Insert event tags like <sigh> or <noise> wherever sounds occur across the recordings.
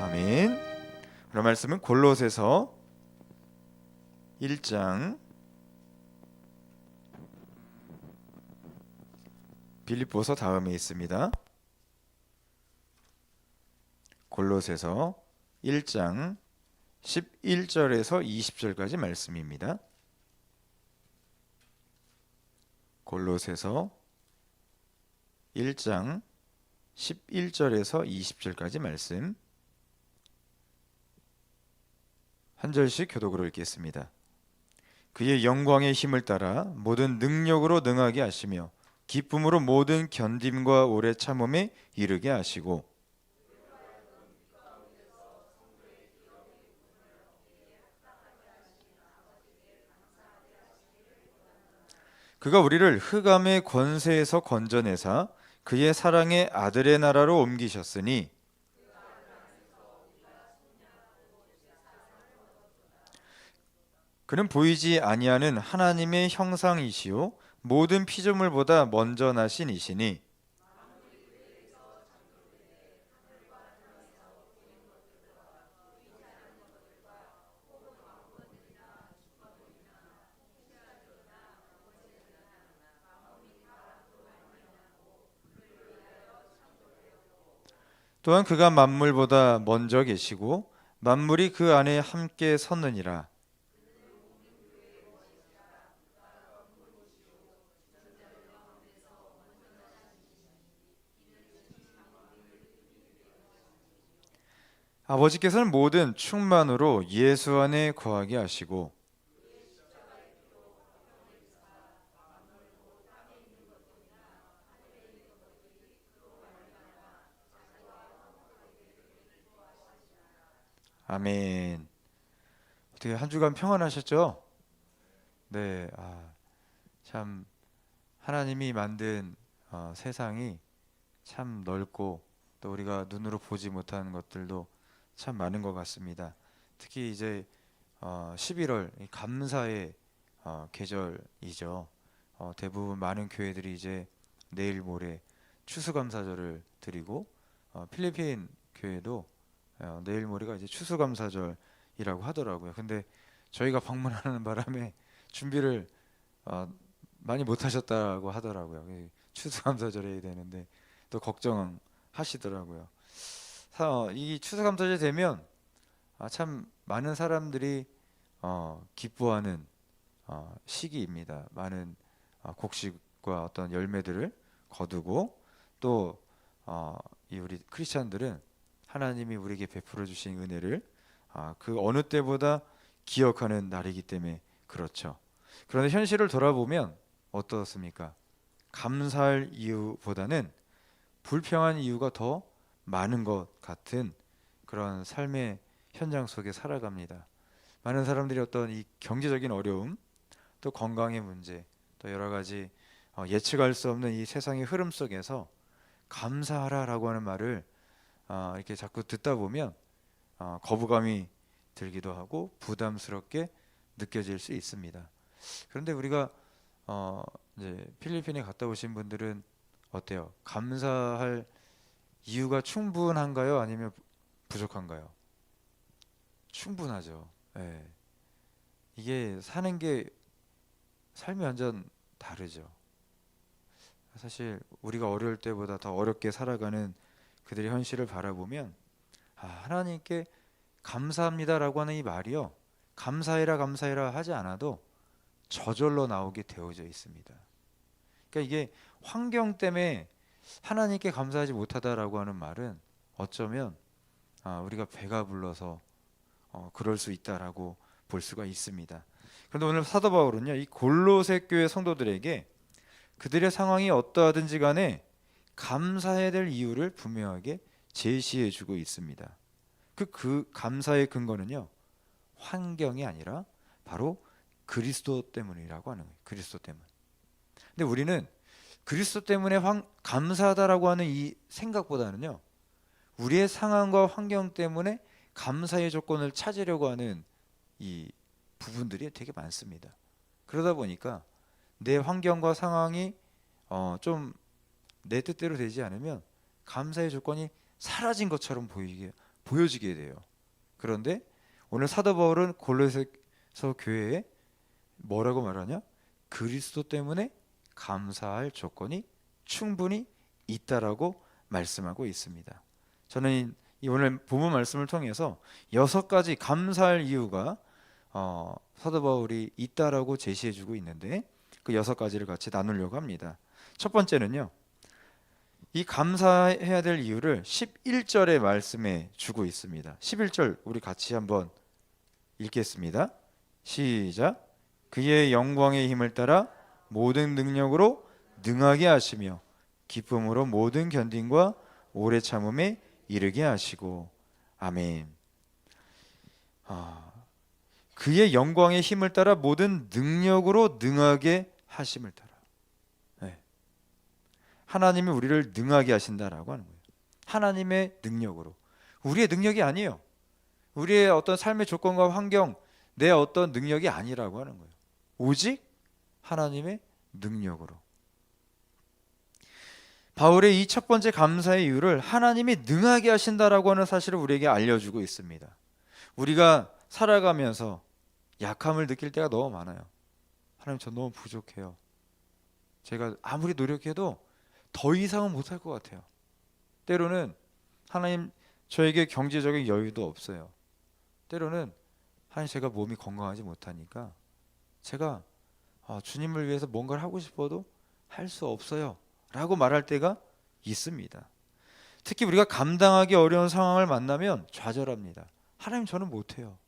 아멘. 그럼 말씀은 골로새서 1장 빌립보서 다음에 있습니다. 골로새서 1장 11절에서 20절까지 말씀입니다. 골로새서 1장 11절에서 20절까지 말씀 한 절씩 교독으로 읽겠습니다. 그의 영광의 힘을 따라 모든 능력으로 능하게 하시며 기쁨으로 모든 견딤과 오래 참음에 이르게 하시고 그가 우리를 흑암의 권세에서 건져내사 그의 사랑의 아들의 나라로 옮기셨으니 그는 보이지 아니하는 하나님의 형상이시요 모든 피조물보다 먼저 나신 이시니. 또한 그가 만물보다 먼저 계시고 만물이 그 안에 함께 섰느니라 아버지께서는 모든 충만으로 예수 안에 거하게 하시고 아멘. 어떻게 한 주간 평안하셨죠? 네, 아, 참 하나님이 만든 어, 세상이 참 넓고 또 우리가 눈으로 보지 못하는 것들도 참 많은 것 같습니다. 특히 이제 어, 11월 이 감사의 어, 계절이죠. 어, 대부분 많은 교회들이 이제 내일 모레 추수감사절을 드리고 어, 필리핀 교회도 어, 내일 모레가 이제 추수감사절이라고 하더라고요. 근데 저희가 <laughs> 방문하는 바람에 준비를 어, 많이 못하셨다고 하더라고요. 이 추수감사절 해야 되는데 또 걱정하시더라고요. 사- 어, 이 추수감사절 되면 아, 참 많은 사람들이 어, 기뻐하는 어, 시기입니다. 많은 어, 곡식과 어떤 열매들을 거두고 또 어, 이 우리 크리스찬들은 하나님이 우리에게 베풀어 주신 은혜를 아, 그 어느 때보다 기억하는 날이기 때문에 그렇죠. 그런데 현실을 돌아보면 어떻습니까? 감사할 이유보다는 불평한 이유가 더 많은 것 같은 그런 삶의 현장 속에 살아갑니다. 많은 사람들이 어떤 이 경제적인 어려움, 또 건강의 문제, 또 여러 가지 어, 예측할 수 없는 이 세상의 흐름 속에서 감사하라라고 하는 말을 어, 이렇게 자꾸 듣다 보면 어, 거부감이 들기도 하고 부담스럽게 느껴질 수 있습니다. 그런데 우리가 필리핀에 갔다 오신 분들은 어때요? 감사할 이유가 충분한가요? 아니면 부족한가요? 충분하죠. 예. 이게 사는 게 삶이 완전 다르죠. 사실 우리가 어려울 때보다 더 어렵게 살아가는 그들의 현실을 바라보면 아, 하나님께 감사합니다라고 하는 이 말이요. 감사해라 감사해라 하지 않아도 저절로 나오게 되어져 있습니다. 그러니까 이게 환경 때문에 하나님께 감사하지 못하다라고 하는 말은 어쩌면 아, 우리가 배가 불러서 어, 그럴 수 있다라고 볼 수가 있습니다. 그런데 오늘 사도 바울은요, 이 골로새 교회 성도들에게 그들의 상황이 어떠하든지 간에 감사해야 될 이유를 분명하게 제시해 주고 있습니다. 그, 그 감사의 근거는요, 환경이 아니라 바로 그리스도 때문이라고 하는 거예요. 그리스도 때문. 근데 우리는 그리스도 때문에 환, 감사하다라고 하는 이 생각보다는요, 우리의 상황과 환경 때문에 감사의 조건을 찾으려고 하는 이 부분들이 되게 많습니다. 그러다 보니까 내 환경과 상황이 어, 좀 내 뜻대로 되지 않으면 감사의 조건이 사라진 것처럼 보이게 보여지게 돼요. 그런데 오늘 사도 바울은 골로새서 교회에 뭐라고 말하냐? 그리스도 때문에 감사할 조건이 충분히 있다라고 말씀하고 있습니다. 저는 이 오늘 본문 말씀을 통해서 여섯 가지 감사할 이유가 어, 사도 바울이 있다라고 제시해주고 있는데 그 여섯 가지를 같이 나누려고 합니다. 첫 번째는요. 이 감사해야 될 이유를 11절의 말씀에 주고 있습니다. 11절 우리 같이 한번 읽겠습니다. 시작. 그의 영광의 힘을 따라 모든 능력으로 능하게 하시며 기쁨으로 모든 견딘과 오래 참음에 이르게 하시고 아멘. 아, 그의 영광의 힘을 따라 모든 능력으로 능하게 하심을 따라. 네. 하나님이 우리를 능하게 하신다라고 하는 거예요. 하나님의 능력으로. 우리의 능력이 아니에요. 우리의 어떤 삶의 조건과 환경, 내 어떤 능력이 아니라고 하는 거예요. 오직 하나님의 능력으로. 바울의 이 첫 번째 감사의 이유를 하나님이 능하게 하신다라고 하는 사실을 우리에게 알려주고 있습니다. 우리가 살아가면서 약함을 느낄 때가 너무 많아요. 하나님 저 너무 부족해요. 제가 아무리 노력해도 더 이상은 못할 것 같아요. 때로는 하나님 저에게 경제적인 여유도 없어요. 때로는 하나님 제가 몸이 건강하지 못하니까 제가 아, 주님을 위해서 뭔가를 하고 싶어도 할 수 없어요. 라고 말할 때가 있습니다. 특히 우리가 감당하기 어려운 상황을 만나면 좌절합니다. 하나님 저는 못해요.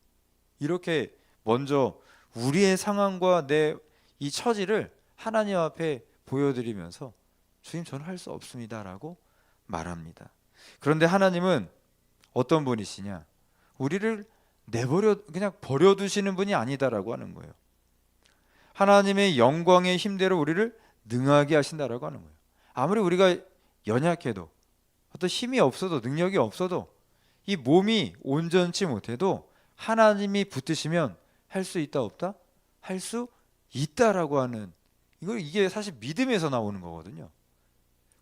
이렇게 먼저 우리의 상황과 내 이 처지를 하나님 앞에 보여드리면서 주님 저는 할 수 없습니다라고 말합니다. 그런데 하나님은 어떤 분이시냐? 우리를 내버려 그냥 버려두시는 분이 아니다라고 하는 거예요. 하나님의 영광의 힘대로 우리를 능하게 하신다라고 하는 거예요. 아무리 우리가 연약해도 어떤 힘이 없어도 능력이 없어도 이 몸이 온전치 못해도 하나님이 붙드시면 할 수 있다 없다? 할 수 있다라고 하는 이걸 이게 사실 믿음에서 나오는 거거든요.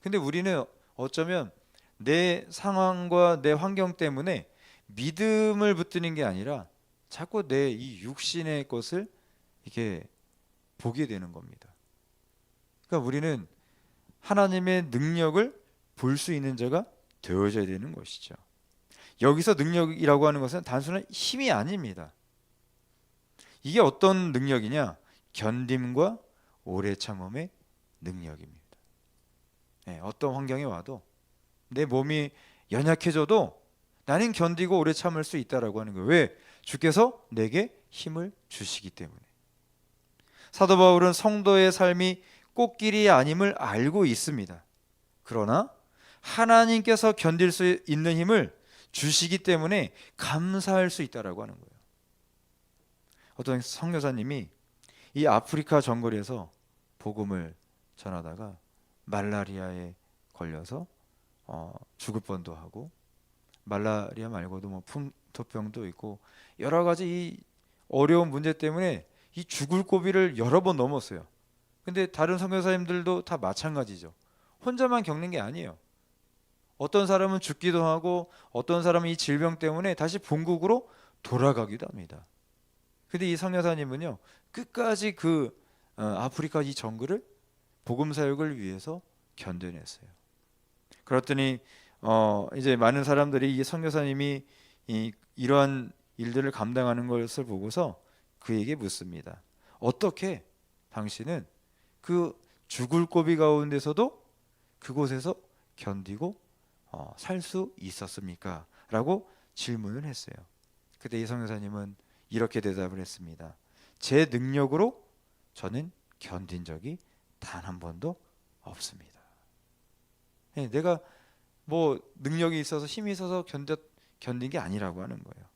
근데 우리는 어쩌면 내 상황과 내 환경 때문에 믿음을 붙드는 게 아니라 자꾸 내 이 육신의 것을 이렇게 보게 되는 겁니다. 그러니까 우리는 하나님의 능력을 볼 수 있는 자가 되어져야 되는 것이죠. 여기서 능력이라고 하는 것은 단순한 힘이 아닙니다. 이게 어떤 능력이냐? 견딤과 오래 참음의 능력입니다. 네, 어떤 환경에 와도 내 몸이 연약해져도 나는 견디고 오래 참을 수 있다라고 하는 거예요. 왜? 주께서 내게 힘을 주시기 때문에. 사도 바울은 성도의 삶이 꽃길이 아님을 알고 있습니다. 그러나 하나님께서 견딜 수 있는 힘을 주시기 때문에 감사할 수 있다라고 하는 거예요. 어떤 성교사님이 이 아프리카 정글에서 복음을 전하다가 말라리아에 걸려서 어, 죽을 뻔도 하고 말라리아 말고도 뭐 풍토병도 있고 여러 가지 이 어려운 문제 때문에 이 죽을 고비를 여러 번 넘었어요. 근데 다른 선교사님들도 다 마찬가지죠. 혼자만 겪는 게 아니에요. 어떤 사람은 죽기도 하고 어떤 사람은 이 질병 때문에 다시 본국으로 돌아가기도 합니다. 근데 이 선교사님은요 끝까지 그 어, 아프리카 이 정글을 복음 사역을 위해서 견뎌냈어요. 그랬더니 어, 이제 많은 사람들이 이 선교사님이 이, 이러한 일들을 감당하는 것을 보고서 그에게 묻습니다. 어떻게 당신은 그 죽을 고비 가운데서도 그곳에서 견디고 어, 살수 있었습니까? 라고 질문을 했어요. 그때 이 성교사님은 이렇게 대답을 했습니다. 제 능력으로 저는 견딘 적이 단 한 번도 없습니다. 네, 내가 뭐 능력이 있어서 힘이 있어서 견뎌, 견딘 게 아니라고 하는 거예요.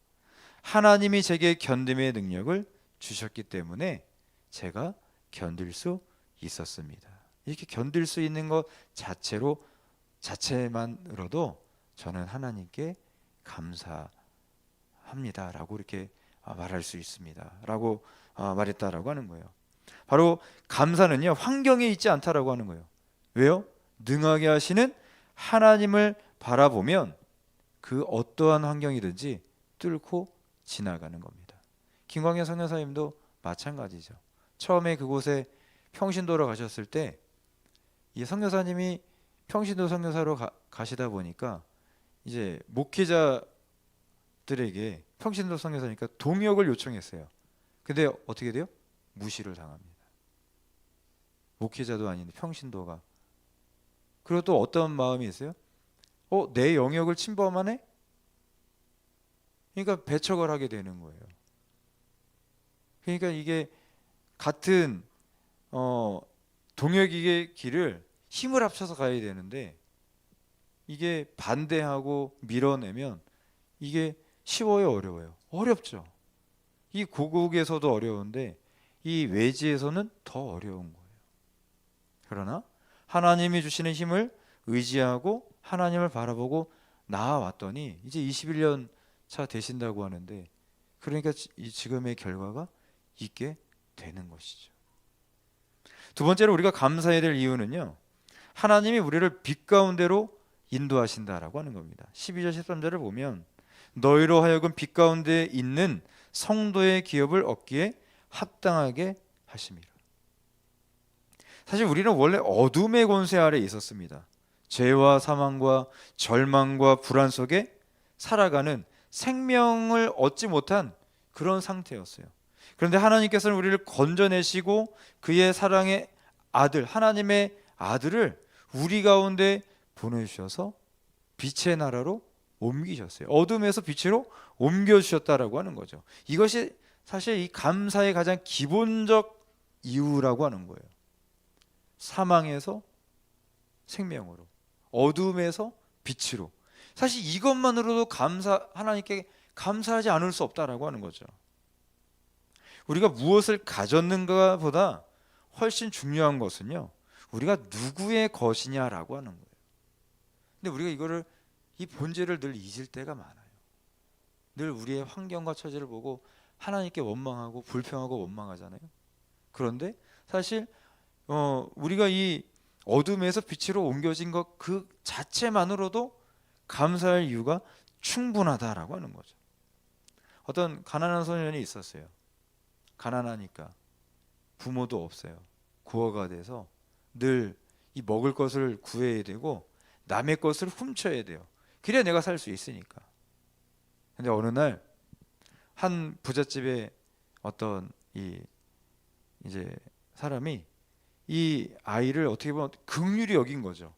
하나님이 제게 견딤의 능력을 주셨기 때문에 제가 견딜 수 있었습니다. 이렇게 견딜 수 있는 것 자체로 자체만으로도 저는 하나님께 감사합니다라고 이렇게 아, 말할 수 있습니다라고 아, 말했다라고 하는 거예요. 바로 감사는요 환경에 있지 않다라고 하는 거예요. 왜요? 능하게 하시는 하나님을 바라보면 그 어떠한 환경이든지 뚫고 지나가는 겁니다. 김광현 선교사님도 마찬가지죠. 처음에 그곳에 평신도로 가셨을 때 이 선교사님이 평신도 선교사로 가, 가시다 보니까 이제 목회자들에게 평신도 선교사니까 동역을 요청했어요. 근데 어떻게 돼요? 무시를 당합니다. 목회자도 아닌데 평신도가 그리고 또 어떤 마음이 있어요? 어, 내 영역을 침범하네? 그러니까 배척을 하게 되는 거예요. 그러니까 이게 같은 어, 동역의 길을 힘을 합쳐서 가야 되는데 이게 반대하고 밀어내면 이게 쉬워요, 어려워요? 어렵죠. 이 고국에서도 어려운데 이 외지에서는 더 어려운 거예요. 그러나 하나님이 주시는 힘을 의지하고 하나님을 바라보고 나아왔더니 이제 21년 차 되신다고 하는데 그러니까 지금의 결과가 있게 되는 것이죠. 두 번째로 우리가 감사해야 될 이유는요. 하나님이 우리를 빛 가운데로 인도하신다라고 하는 겁니다. 12절 13절을 보면 너희로 하여금 빛 가운데 있는 성도의 기업을 얻기에 합당하게 하심이라. 사실 우리는 원래 어둠의 권세 아래 있었습니다. 죄와 사망과 절망과 불안 속에 살아가는 생명을 얻지 못한 그런 상태였어요. 그런데 하나님께서는 우리를 건져내시고 그의 사랑의 아들, 하나님의 아들을 우리 가운데 보내주셔서 빛의 나라로 옮기셨어요. 어둠에서 빛으로 옮겨주셨다라고 하는 거죠. 이것이 사실 이 감사의 가장 기본적 이유라고 하는 거예요. 사망에서 생명으로, 어둠에서 빛으로. 사실 이것만으로도 감사 하나님께 감사하지 않을 수 없다라고 하는 거죠. 우리가 무엇을 가졌는가 보다 훨씬 중요한 것은요. 우리가 누구의 것이냐라고 하는 거예요. 근데 우리가 이거를 이 본질을 늘 잊을 때가 많아요. 늘 우리의 환경과 처지를 보고 하나님께 원망하고 불평하고 원망하잖아요. 그런데 사실 어, 우리가 이 어둠에서 빛으로 옮겨진 것 그 자체만으로도 감사할 이유가 충분하다라고 하는 거죠. 어떤 가난한 소년이 있었어요. 가난하니까 부모도 없어요. 고아가 돼서 늘 이 먹을 것을 구해야 되고 남의 것을 훔쳐야 돼요. 그래야 내가 살 수 있으니까. 근데 어느 날 한 부잣집에 어떤 이 이제 사람이 이 아이를 어떻게 보면 극률이 여긴 거죠.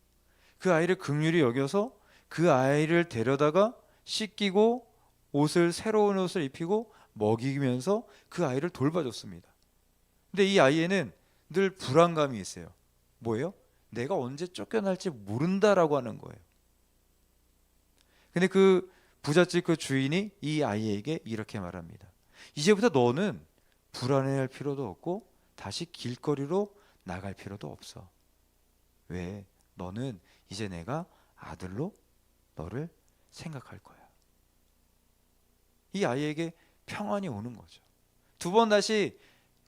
그 아이를 극률이 여겨서 그 아이를 데려다가 씻기고 옷을 새로운 옷을 입히고 먹이면서 그 아이를 돌봐줬습니다. 근데 이 아이에는 늘 불안감이 있어요. 뭐예요? 내가 언제 쫓겨날지 모른다라고 하는 거예요. 근데 그 부잣집 그 주인이 이 아이에게 이렇게 말합니다. 이제부터 너는 불안해할 필요도 없고 다시 길거리로 나갈 필요도 없어. 왜? 너는 이제 내가 아들로 너를 생각할 거야. 이 아이에게 평안이 오는 거죠. 두 번 다시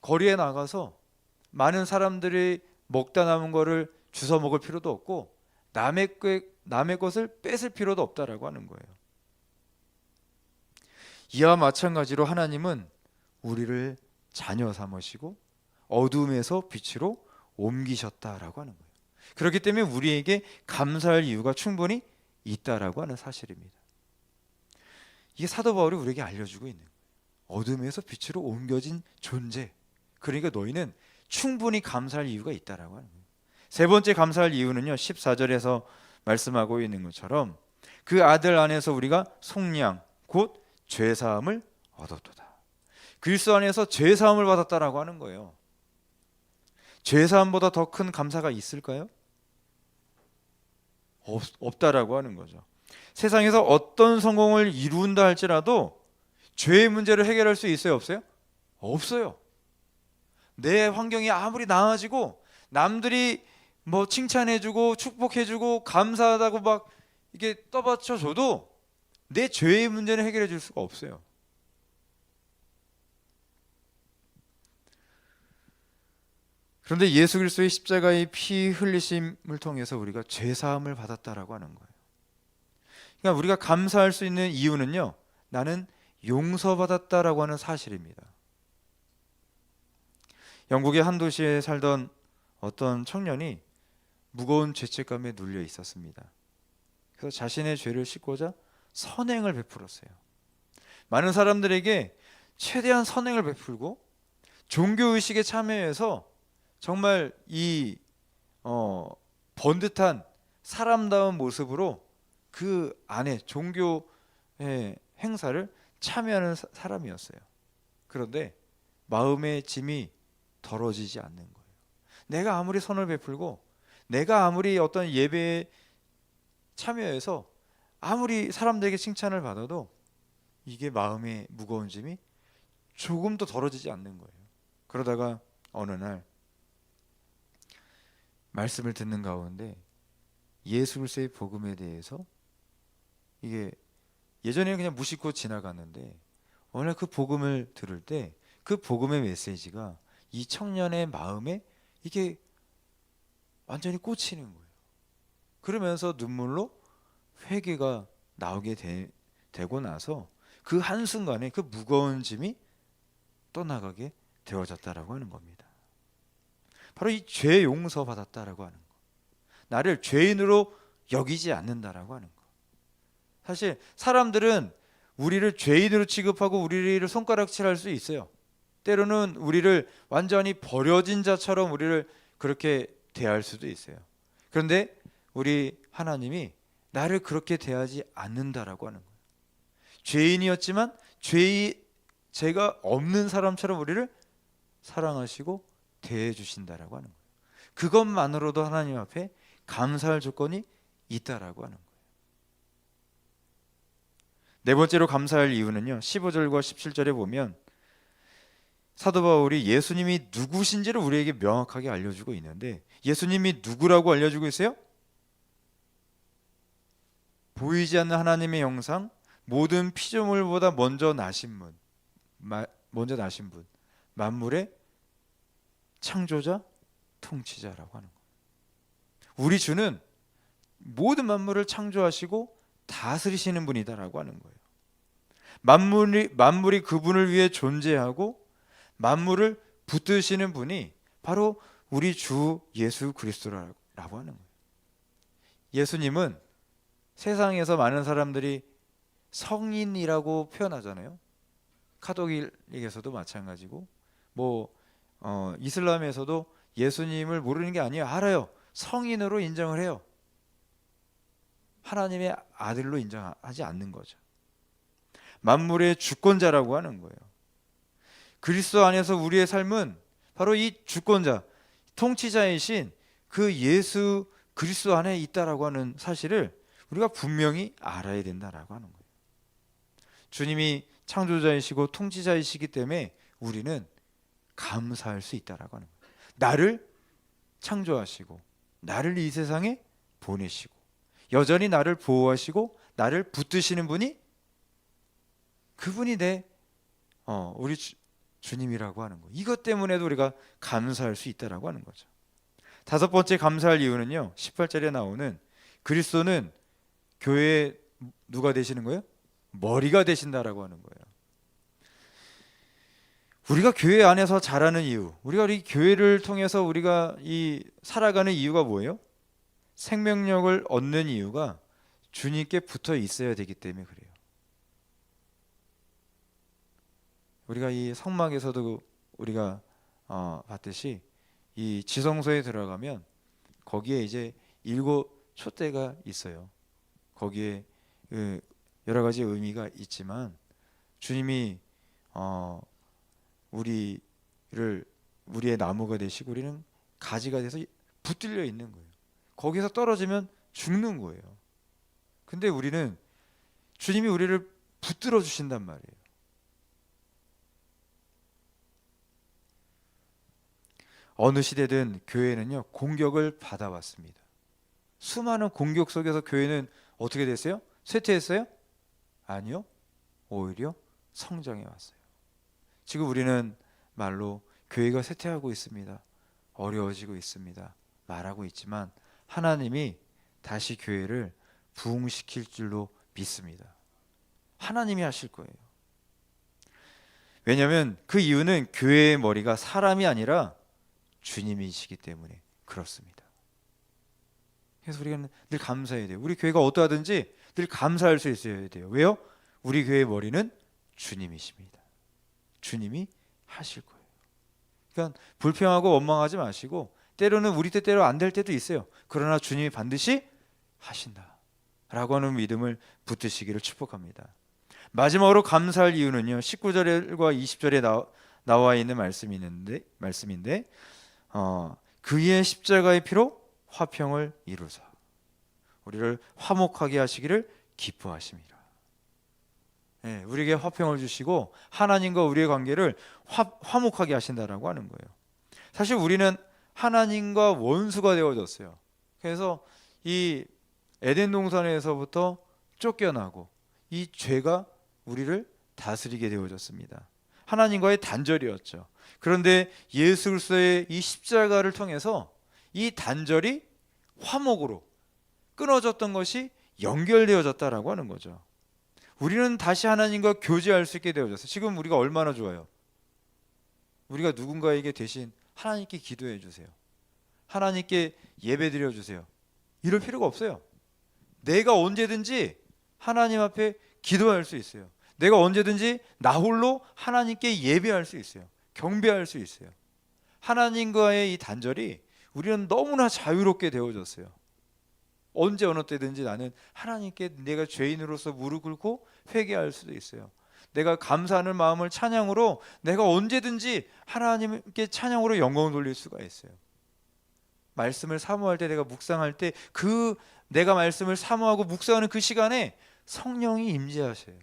거리에 나가서 많은 사람들이 먹다 남은 거를 주워 먹을 필요도 없고 남의 것 남의 것을 뺏을 필요도 없다라고 하는 거예요. 이와 마찬가지로 하나님은 우리를 자녀 삼으시고 어둠에서 빛으로 옮기셨다라고 하는 거예요. 그렇기 때문에 우리에게 감사할 이유가 충분히 있다라고 하는 사실입니다. 이게 사도 바울이 우리에게 알려주고 있는 거예요. 어둠에서 빛으로 옮겨진 존재. 그러니까 너희는 충분히 감사할 이유가 있다라고 하는 거예요. 세 번째 감사할 이유는요. 14절에서 말씀하고 있는 것처럼 그 아들 안에서 우리가 속량 곧 죄 사함을 얻었도다. 그리스도 안에서 죄 사함을 받았다라고 하는 거예요. 죄 사함보다 더 큰 감사가 있을까요? 없, 없다라고 하는 거죠. 세상에서 어떤 성공을 이룬다 할지라도 죄의 문제를 해결할 수 있어요, 없어요? 없어요. 내 환경이 아무리 나아지고 남들이 뭐 칭찬해주고 축복해주고 감사하다고 막 이게 떠받쳐줘도 내 죄의 문제는 해결해 줄 수가 없어요. 그런데 예수 그리스도의 십자가의 피 흘리심을 통해서 우리가 죄 사함을 받았다라고 하는 거예요. 그러니까 우리가 감사할 수 있는 이유는요. 나는 용서받았다라고 하는 사실입니다. 영국의 한 도시에 살던 어떤 청년이 무거운 죄책감에 눌려 있었습니다. 그래서 자신의 죄를 씻고자 선행을 베풀었어요. 많은 사람들에게 최대한 선행을 베풀고 종교 의식에 참여해서 정말 이 어, 번듯한 사람다운 모습으로 그 안에 종교의 행사를 참여하는 사- 사람이었어요. 그런데 마음의 짐이 덜어지지 않는 거예요. 내가 아무리 선을 베풀고 내가 아무리 어떤 예배에 참여해서 아무리 사람들에게 칭찬을 받아도 이게 마음의 무거운 짐이 조금도 덜어지지 않는 거예요. 그러다가 어느 날 말씀을 듣는 가운데 예수 그리스도의 복음에 대해서 이게 예전에는 그냥 무심코 지나갔는데 어느 날 그 복음을 들을 때 그 복음의 메시지가 이 청년의 마음에 이게 완전히 꽂히는 거예요. 그러면서 눈물로 회개가 나오게 되, 되고 나서 그 한순간에 그 무거운 짐이 떠나가게 되어졌다라고 하는 겁니다. 바로 이 죄 용서 받았다라고 하는 거. 나를 죄인으로 여기지 않는다라고 하는 거. 사실 사람들은 우리를 죄인으로 취급하고 우리를 손가락질할 수 있어요. 때로는 우리를 완전히 버려진 자처럼 우리를 그렇게 대할 수도 있어요. 그런데 우리 하나님이 나를 그렇게 대하지 않는다라고 하는 거예요. 죄인이었지만 죄의 죄가 없는 사람처럼 우리를 사랑하시고 대해 주신다라고 하는 거예요. 그것만으로도 하나님 앞에 감사할 조건이 있다라고 하는 거예요. 네 번째로 감사할 이유는요. 15절과 17절에 보면 사도 바울이 예수님이 누구신지를 우리에게 명확하게 알려주고 있는데 예수님이 누구라고 알려주고 있어요? 보이지 않는 하나님의 형상, 모든 피조물보다 먼저 나신 분, 마, 먼저 나신 분, 만물의 창조자, 통치자라고 하는 거예요. 우리 주는 모든 만물을 창조하시고 다스리시는 분이다라고 하는 거예요. 만물이 만물이 그분을 위해 존재하고 만물을 붙드시는 분이 바로 우리 주 예수 그리스도라고 하는 거예요. 예수님은 세상에서 많은 사람들이 성인이라고 표현하잖아요. 카톨릭에서도 마찬가지고 뭐 어, 이슬람에서도 예수님을 모르는 게 아니에요. 알아요. 성인으로 인정을 해요. 하나님의 아들로 인정하지 않는 거죠. 만물의 주권자라고 하는 거예요. 그리스도 안에서 우리의 삶은 바로 이 주권자, 통치자이신 그 예수 그리스도 안에 있다라고 하는 사실을 우리가 분명히 알아야 된다라고 하는 거예요. 주님이 창조자이시고 통치자이시기 때문에 우리는 감사할 수 있다라고 하는 거예요. 나를 창조하시고 나를 이 세상에 보내시고 여전히 나를 보호하시고 나를 붙드시는 분이 그분이 내 어, 우리 주, 주님이라고 하는 거. 이것 때문에도 우리가 감사할 수 있다라고 하는 거죠. 다섯 번째 감사할 이유는요. 18절에 나오는 그리스도는 교회의 누가 되시는 거예요? 머리가 되신다라고 하는 거예요. 우리가 교회 안에서 자라는 이유, 우리가 이 교회를 통해서 우리가 이 살아가는 이유가 뭐예요? 생명력을 얻는 이유가 주님께 붙어 있어야 되기 때문에 그래요. 우리가 이 성막에서도 우리가 어, 봤듯이 이 지성소에 들어가면 거기에 이제 일곱 촛대가 있어요. 거기에 그 여러 가지 의미가 있지만 주님이 어, 우리를 우리의 나무가 되시고 우리는 가지가 돼서 붙들려 있는 거예요. 거기서 떨어지면 죽는 거예요. 근데 우리는 주님이 우리를 붙들어 주신단 말이에요. 어느 시대든 교회는요 공격을 받아왔습니다. 수많은 공격 속에서 교회는 어떻게 됐어요? 쇠퇴했어요? 아니요. 오히려 성장해 왔어요. 지금 우리는 말로 교회가 쇠퇴하고 있습니다. 어려워지고 있습니다. 말하고 있지만 하나님이 다시 교회를 부흥시킬 줄로 믿습니다. 하나님이 하실 거예요. 왜냐하면 그 이유는 교회의 머리가 사람이 아니라 주님이시기 때문에 그렇습니다. 그래서 우리가 늘 감사해야 돼요. 우리 교회가 어떠하든지 늘 감사할 수 있어야 돼요. 왜요? 우리 교회의 머리는 주님이십니다. 주님이 하실 거예요. 그러니까 불평하고 원망하지 마시고 때로는 우리 뜻대로 안 될 때도 있어요. 그러나 주님이 반드시 하신다라고 하는 믿음을 붙드시기를 축복합니다. 마지막으로 감사할 이유는요. 19절과 20절에 나, 나와 있는 말씀이 있는데 말씀인데 어, 그의 십자가의 피로 화평을 이루사 우리를 화목하게 하시기를 기뻐하십니다. 예, 우리에게 화평을 주시고 하나님과 우리의 관계를 화, 화목하게 하신다라고 하는 거예요. 사실 우리는 하나님과 원수가 되어졌어요. 그래서 이 에덴 동산에서부터 쫓겨나고 이 죄가 우리를 다스리게 되어졌습니다. 하나님과의 단절이었죠. 그런데 예수 그리스도의 이 십자가를 통해서 이 단절이 화목으로 끊어졌던 것이 연결되어졌다라고 하는 거죠. 우리는 다시 하나님과 교제할 수 있게 되어졌어요. 지금 우리가 얼마나 좋아요. 우리가 누군가에게 대신 하나님께 기도해 주세요. 하나님께 예배 드려 주세요. 이럴 필요가 없어요. 내가 언제든지 하나님 앞에 기도할 수 있어요. 내가 언제든지 나 홀로 하나님께 예배할 수 있어요. 경배할 수 있어요. 하나님과의 이 단절이 우리는 너무나 자유롭게 되어졌어요. 언제 어느 때든지 나는 하나님께 내가 죄인으로서 무릎 꿇고 회개할 수도 있어요. 내가 감사하는 마음을 찬양으로 내가 언제든지 하나님께 찬양으로 영광을 돌릴 수가 있어요. 말씀을 사모할 때 내가 묵상할 때 그 내가 말씀을 사모하고 묵상하는 그 시간에 성령이 임재하셔요.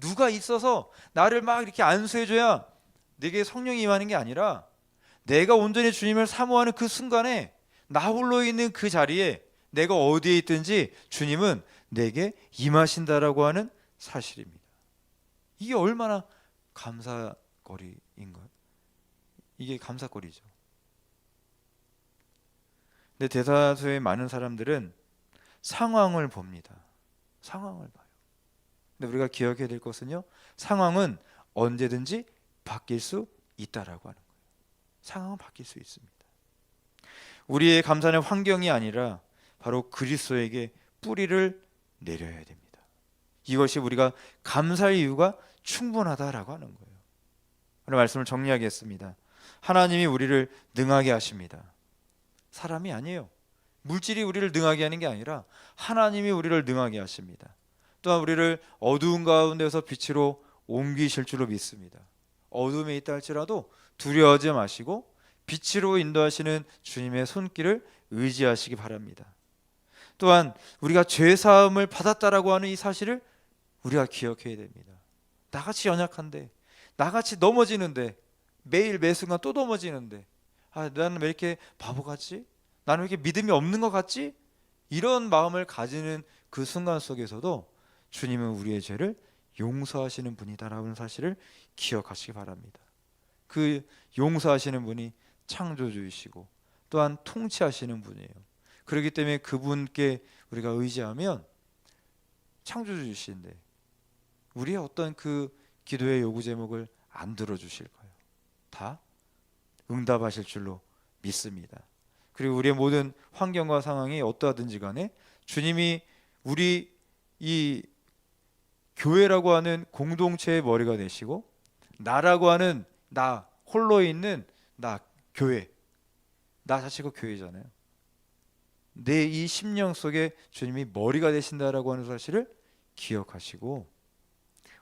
누가 있어서 나를 막 이렇게 안수해 줘야 내게 성령이 임하는 게 아니라 내가 온전히 주님을 사모하는 그 순간에 나 홀로 있는 그 자리에 내가 어디에 있든지 주님은 내게 임하신다라고 하는 사실입니다. 이게 얼마나 감사거리인가요? 이게 감사거리죠. 근데 대다수의 많은 사람들은 상황을 봅니다. 상황을 봐요. 근데 우리가 기억해야 될 것은요. 상황은 언제든지 바뀔 수 있다라고 하는 거예요. 상황은 바뀔 수 있습니다. 우리의 감사는 환경이 아니라 바로 그리스도에게 뿌리를 내려야 됩니다. 이것이 우리가 감사의 이유가 충분하다라고 하는 거예요. 오늘 말씀을 정리하겠습니다. 하나님이 우리를 능하게 하십니다. 사람이 아니에요. 물질이 우리를 능하게 하는 게 아니라 하나님이 우리를 능하게 하십니다. 또한 우리를 어두운 가운데서 빛으로 옮기실 줄로 믿습니다. 어둠에 있다 할지라도 두려워하지 마시고 빛으로 인도하시는 주님의 손길을 의지하시기 바랍니다. 또한 우리가 죄 사함을 받았다라고 하는 이 사실을 우리가 기억해야 됩니다. 나같이 연약한데, 나같이 넘어지는데, 매일 매 순간 또 넘어지는데, 아, 나는 왜 이렇게 바보 같지? 나는 왜 이렇게 믿음이 없는 것 같지? 이런 마음을 가지는 그 순간 속에서도 주님은 우리의 죄를 용서하시는 분이다라는 사실을 기억하시기 바랍니다. 그 용서하시는 분이 창조주이시고 또한 통치하시는 분이에요. 그렇기 때문에 그분께 우리가 의지하면 창조주이신데 우리의 어떤 그 기도의 요구 제목을 안 들어주실 거예요. 다 응답하실 줄로 믿습니다. 그리고 우리의 모든 환경과 상황이 어떠하든지 간에 주님이 우리 이 교회라고 하는 공동체의 머리가 되시고 나라고 하는 나 홀로 있는 나 교회 나 자체가 교회잖아요. 내 이 심령 속에 주님이 머리가 되신다라고 하는 사실을 기억하시고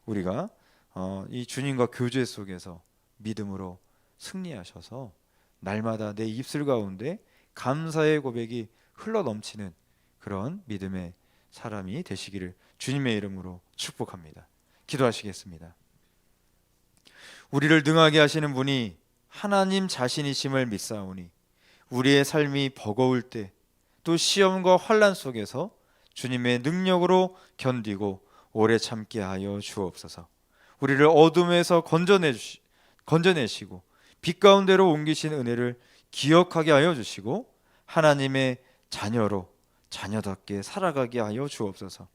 우리가 어, 이 주님과 교제 속에서 믿음으로 승리하셔서 날마다 내 입술 가운데 감사의 고백이 흘러 넘치는 그런 믿음의 사람이 되시기를 주님의 이름으로 축복합니다. 기도하시겠습니다. 우리를 능하게 하시는 분이 하나님 자신이심을 믿사오니 우리의 삶이 버거울 때 또 시험과 환란 속에서 주님의 능력으로 견디고 오래 참게 하여 주옵소서. 우리를 어둠에서 건져내 주시, 건져내시고 빛 가운데로 옮기신 은혜를 기억하게 하여 주시고 하나님의 자녀로 자녀답게 살아가게 하여 주옵소서.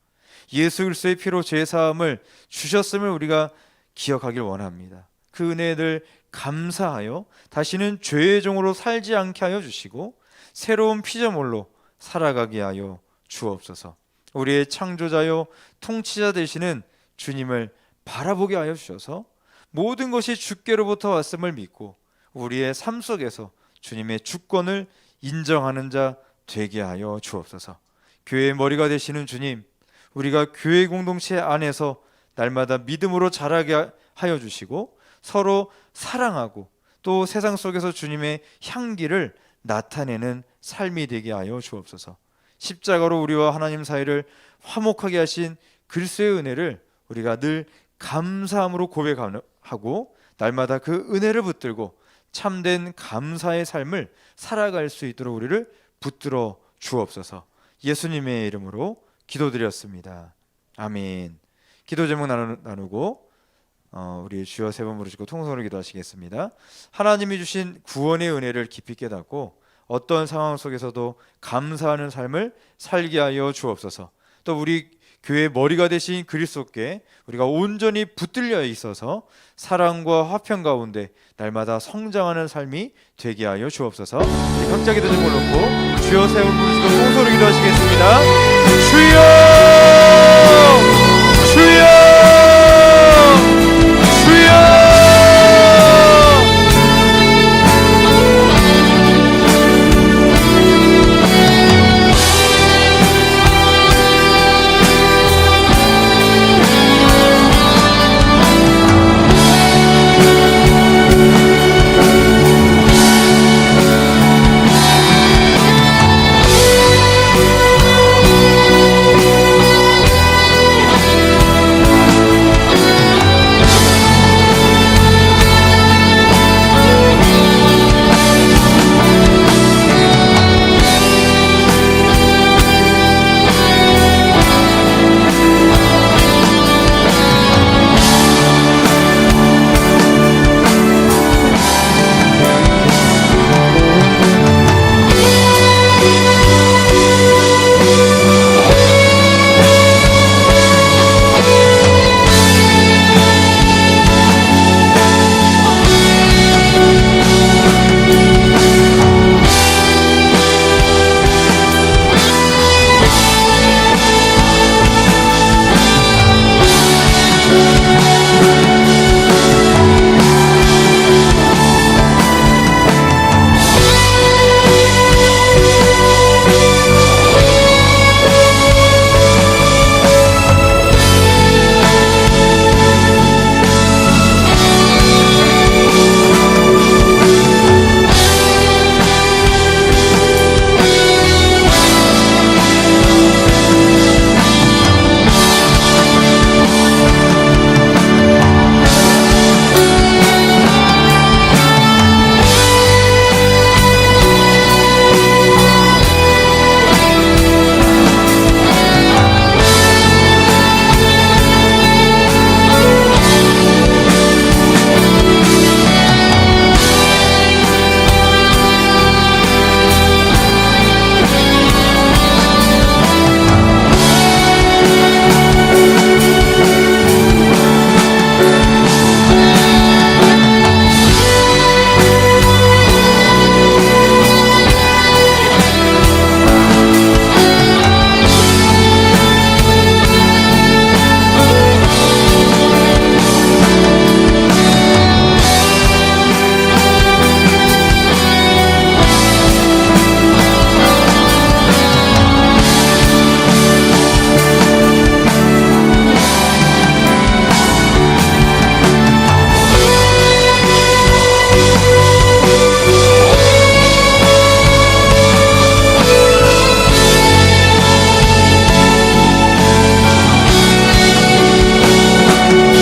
예수 그리스도의 피로 죄 사함을 주셨음을 우리가 기억하길 원합니다. 그 은혜를 감사하여 다시는 죄의 종으로 살지 않게 하여 주시고 새로운 피조물로 살아가게 하여 주옵소서. 우리의 창조자요 통치자 되시는 주님을 바라보게 하여 주셔서 모든 것이 주께로부터 왔음을 믿고 우리의 삶 속에서 주님의 주권을 인정하는 자 되게 하여 주옵소서. 교회의 머리가 되시는 주님, 우리가 교회 공동체 안에서 날마다 믿음으로 자라게 하여 주시고 서로 사랑하고 또 세상 속에서 주님의 향기를 나타내는 삶이 되게 하여 주옵소서. 십자가로 우리와 하나님 사이를 화목하게 하신 그리스도의 은혜를 우리가 늘 감사함으로 고백하고 날마다 그 은혜를 붙들고 참된 감사의 삶을 살아갈 수 있도록 우리를 붙들어 주옵소서. 예수님의 이름으로 기도드렸습니다. 아멘. 기도 제목 나누, 나누고 어, 우리 주여 세 번 부르시고 통성으로 기도하시겠습니다. 하나님이 주신 구원의 은혜를 깊이 깨닫고 어떤 상황 속에서도 감사하는 삶을 살게 하여 주옵소서. 또 우리 교회 머리가 되신 그리스도께 우리가 온전히 붙들려 있어서 사랑과 화평 가운데 날마다 성장하는 삶이 되게 하여 주옵소서. 각자 기도 제목을 놓고 주여 세번 부르시고 통성으로 기도하시겠습니다. 주여